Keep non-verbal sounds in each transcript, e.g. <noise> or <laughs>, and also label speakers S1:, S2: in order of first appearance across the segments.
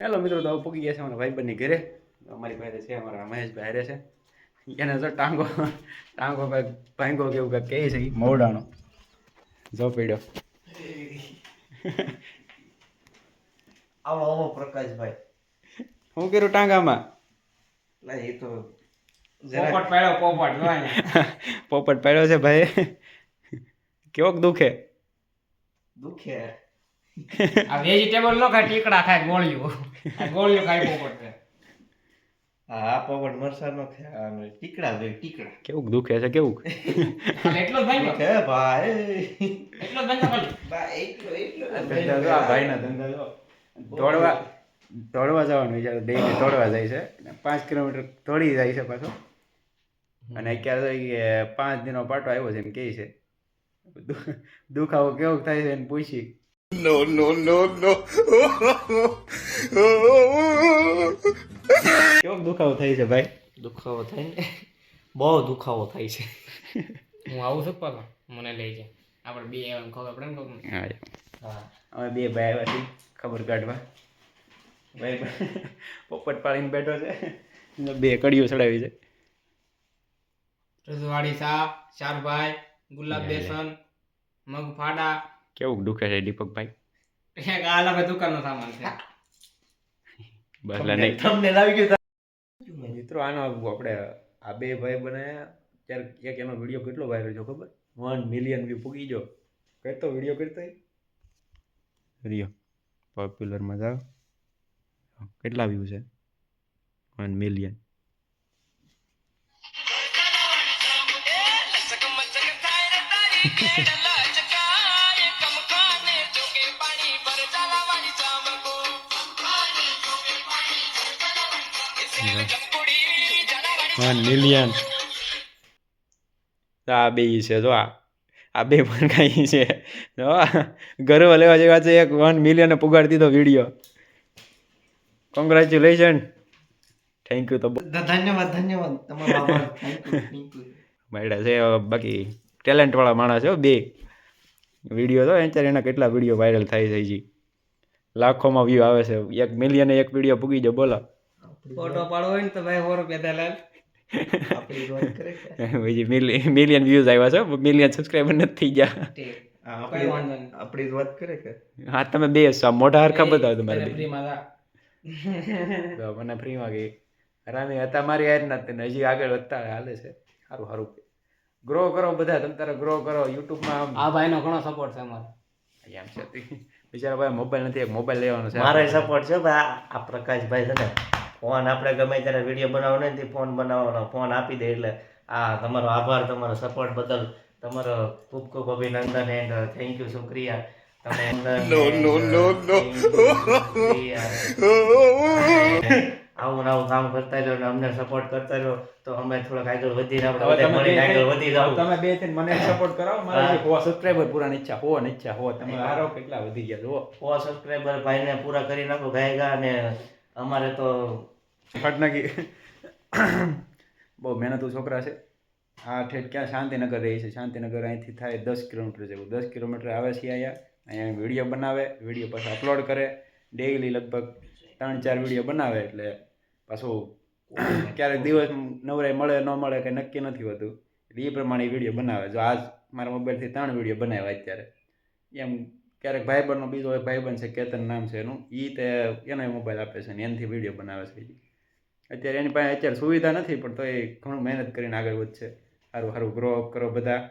S1: Hello મિત્રો તો હવે ગયા છે અમારા ભાઈબંધની ઘરે. અમારી પાસે છે અમારા મહેશભાઈ હારે છે. એને જો ટાંગો ટાંગો ભાઈ ભાંગો કેવું કાંઈક કહે છે ઈ જો પીડ્યો.
S2: આવો આવો પ્રકાશભાઈ.
S1: શું કર્યું ટાંગામાં?
S2: ના એ તો
S3: પોપટ પાડ્યો પોપટ <laughs>
S1: પોપટ પાડ્યો છે ભાઈ. કેવોક દુખે?
S2: દુખે.
S3: આ વેજીટેબલ નો ખાય ટીકડા ખાય ગોળીઓ. આ ગોળીઓ ખાય પોપટ છે
S2: હા પોપટ મરસા નો ખાય અને ટીકડા ભાઈ ટીકડા.
S1: કેવું દુખે છે
S3: કેવું એટલો જ ભાઈ
S2: દુખે ભાઈ.
S3: એટલો જ ભાઈ
S2: ભાઈ એટલો એટલો
S1: ધંધા જો આ ભાઈના ધંધા જો. દોડવા દોડવા જવાનું વિચાર ડેઈલી દોડવા જાય છે. પાંચ કિલોમીટર દોડી જાય છે પાછો. અને અત્યારે તો કે પાંચ દિનો પાટો આવ્યો છે એમ કહે છે. દુ- દુખાવો કેવો થાય છે એને પૂછી. કેવો દુખાવો થાય છે ભાઈ?
S2: દુખાવો થાય ને? બહુ દુખાવો થાય છે.
S3: હું આવું છું પાછો? મને લઈ જાય આપણે બે એમ ખબર પડે ને.
S1: હા
S2: હા.
S1: અમે બે ભાઈ આવ્યા છીએ ખબર કાઢવા. ભાઈ પોપટ પાડીને બેઠો છે. બે કડીઓ ચડાવી છે.
S3: રજવાડી શાહ ચારભાઈ ગુલાબ
S1: લે, લે.
S3: બેસન મગ ફાડા
S1: કેવું દુખે છે દીપકભાઈ?
S3: એક આ અલગ દુકાનનો સામાન છે.
S1: બસ લે
S2: તમને લાવી ગયું
S1: મિત્રો આનો આપણે આ બે ભાઈ બનાયા. ત્યારે એક એનો વીડિયો કેટલો વાયરલ છે ખબર? વન મિલિયન વ્યૂ પૂગી ગયો. કહેતો વીડિયો કરતો રિયો પોપ્યુલરમાં જાઓ. કેટલા વ્યૂ છે? વન મિલિયન વન મિલિયન આ બે છે જો આ. આ બે પણ કાંઈ છે. જો ગર્વ લેવા જેવા છે એક વન મિલિયન પુગાડી દીધો વીડિયો કોંગ્રેચ્યુલેશન થેન્ક યુ તો
S2: ધન્યવાદ ધન્યવાદ. તમારો આભાર. થેન્ક યુ થેન્ક યુ
S1: મળ્યા છે બાકી બાકી ટેલેન્ટવાળા માણસ છે હો બે. વીડિયો તો અત્યારે એના કેટલા વીડિયો વાયરલ થાય છે જી. લાખોમાં વ્યૂ આવે છે. એક મિલિયન એક વીડિયો પૂગી જાય બોલો.
S3: ફોટો પાડવો હોય ને તો ભાઈ સો રૂપિયા દલાલ <laughs>
S2: આપણી વાત કરે કે
S1: બીજી મિલિયન વ્યૂઝ આવ્યા છે? મિલિયન સબસ્ક્રાઈબર નથી થઈ ગયા.
S2: આપણી જ વાત કરે કે
S1: હા તમે બે છો. મોઢા હરખા બતાવો તમારે. <laughs> તો મને ફ્રીમાં ગઈ રામી હતા મારી યાર ના તેને. હજી આગળ વધતા હાલે છે. સારું સારું. ગ્રો કરો બધા. તમે તારે ગ્રો કરો. યુટ્યુબમાં આમ.
S3: આ ભાઈનો ઘણો સપોર્ટ છે અમારો.
S1: એમ છે. બિચારા ભાઈ મોબાઈલ નથી. એક મોબાઈલ લેવાનો છે.
S2: મારો સપોર્ટ છે ભાઈ આ- આ પ્રકાશભાઈ છે ને ફોન આપણે ગમે ત્યારે વીડિયો બનાવવાનો નથી ફોન બનાવવાનો. ફોન આપી દે એટલે આ તમારો આભાર તમારો સપોર્ટ બદલ. તમારો ખૂબ ખૂબ અભિનંદન એન્ડ થેન્ક યુ શુક્રિયા તમે નો નો નો નો આવું આવું કામ કરતા રહ્યો ને અમને સપોર્ટ કરતા રહ્યો તો અમે થોડાક આગળ વધી આપણે મળીને આગળ વધી જાવ
S1: તમે બેથી મને <laughs> સપોર્ટ કરાવો. મારા
S2: હા.
S1: હો સબસ્ક્રાઇબર પૂરાની ઈચ્છા હો ને ઈચ્છા હો તમે હારો કેટલા વધી ગયા હો.
S2: સો સબસ્ક્રાઈબર ભાઈને પૂરા કરી નાખો ગાયગા અને અમારે તો
S1: ફટ બહુ મહેનતુ છોકરા છે. આ ઠેઠ ક્યાં શાંતિનગર રહી છે. શાંતિનગર અહીંથી થાય દસ કિલોમીટર જેવું. દસ કિલોમીટર આવે છે અહીંયા. અહીંયા વીડિયો બનાવે. વીડિયો પાછો અપલોડ કરે. ડેઈલી લગભગ ત્રણ, ચાર વીડિયો બનાવે. એટલે પાછું ક્યારેક દિવસ નવરાઈ મળે, ન મળે કંઈ નક્કી નથી હોતું. એ પ્રમાણે વીડિયો બનાવે. જો આજ મારા મોબાઈલથી ત્રણ વીડિયો બનાવ્યા અત્યારે. એમ ક્યારેક ભાઈબંધનો બીજો ભાઈબંધ છે, કેતન નામ છે એનું. એ તે એને મોબાઈલ આપે છે ને એનાથી વીડિયો બનાવે છે. અત્યારે એની પાસે અત્યારે સુવિધા નથી પણ તો એ ઘણું મહેનત કરીને આગળ વધશે. સારું સારું. ગ્રો અપ કરો બધા.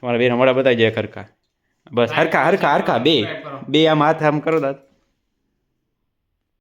S1: તમારા બેન મોડા બતાવી જાય હરખા. બસ હરખા હરખા હરખા. બે બે આમ હાથ આમ કરો દાદ.